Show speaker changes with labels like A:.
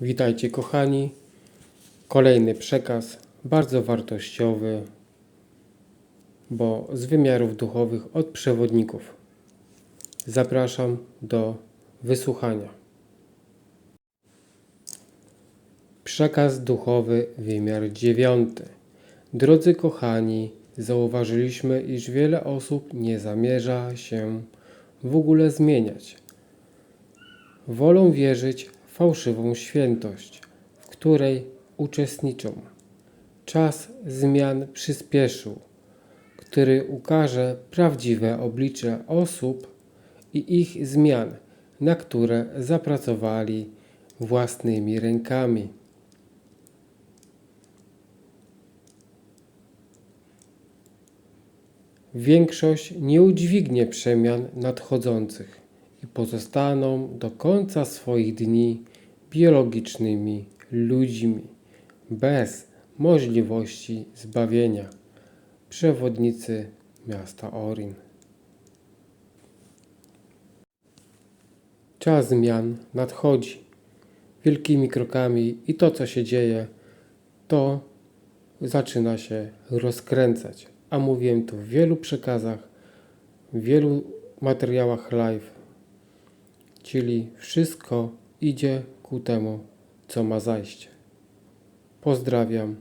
A: Witajcie kochani. Kolejny przekaz, bardzo wartościowy, bo z wymiarów duchowych od przewodników. Zapraszam do wysłuchania. Przekaz duchowy, wymiar dziewiąty. Drodzy kochani, zauważyliśmy, iż wiele osób nie zamierza się w ogóle zmieniać. Wolą wierzyć fałszywą świętość, w której uczestniczą. Czas zmian przyspieszył, który ukaże prawdziwe oblicze osób i ich zmian, na które zapracowali własnymi rękami. Większość nie udźwignie przemian nadchodzących i pozostaną do końca swoich dni biologicznymi ludźmi, bez możliwości zbawienia. Przewodnicy miasta Orin. Czas zmian nadchodzi wielkimi krokami i to, co się dzieje, to zaczyna się rozkręcać. A mówiłem tu w wielu przekazach, w wielu materiałach live, czyli wszystko idzie ku temu, co ma zajście. Pozdrawiam